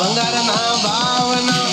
ಬಂಗಾರ ನಾ ಭಾವನಾ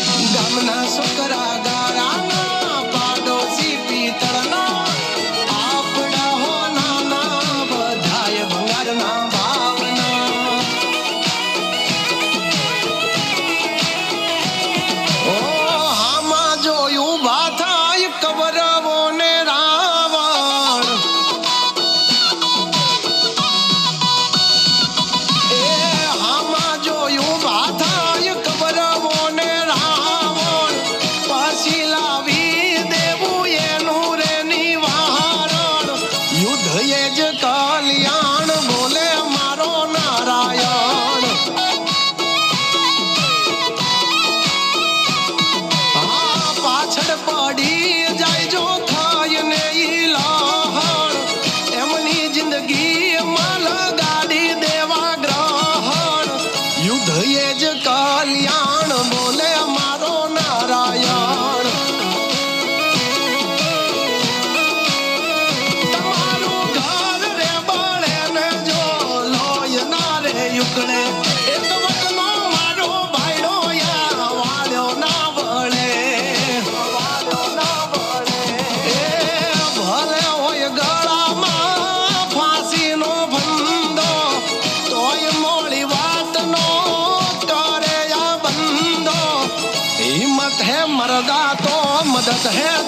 મદદ હે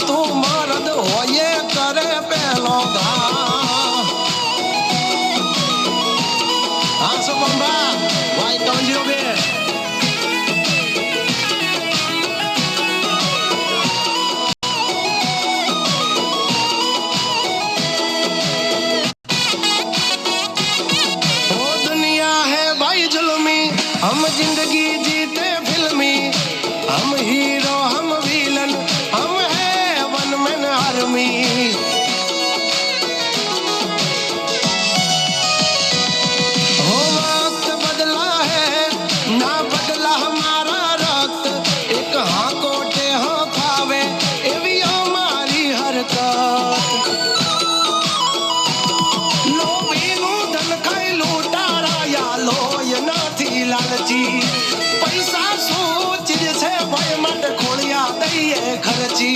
તું મરદ હોયે કરે પેલો ઘા હા સો પંબા વાય ટોલ્ડ યુ है खर्ची